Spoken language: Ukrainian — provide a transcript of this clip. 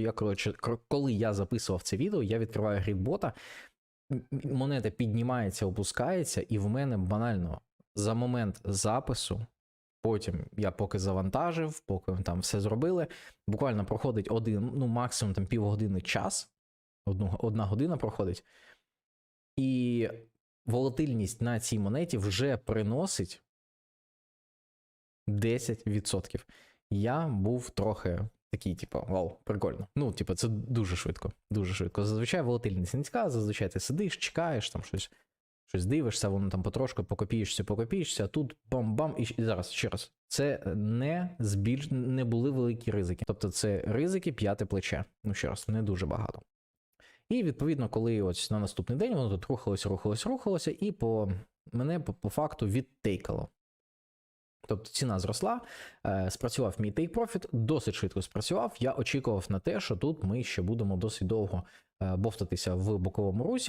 Я коротше, коли я записував це відео, я відкриваю грідбота, монета піднімається, опускається, і в мене банально за момент запису. Потім я поки завантажив, поки там все зробили. Буквально проходить один, ну максимум там півгодини час. Одну, одна година проходить. І волатильність на цій монеті вже приносить 10%. Я був трохи такий, типу, вау, прикольно. Ну, типу, це дуже швидко. Дуже швидко. Зазвичай волатильність низька, зазвичай ти сидиш, чекаєш, там щось, щось дивишся, воно там потрошку покопієшся, покопієшся, а тут бам-бам, і, зараз ще раз. Це не збільш... не були великі ризики. Тобто це ризики п'яте плече. Ну, ще раз, не дуже багато. І відповідно, коли ось на наступний день воно тут рухалося, рухалося, рухалося, і по мене по, по факту відтейкало. Тобто ціна зросла, е, спрацював мій profit, досить швидко спрацював. Я очікував на те, що тут ми ще будемо досить довго е, бовтатися в боковому русі,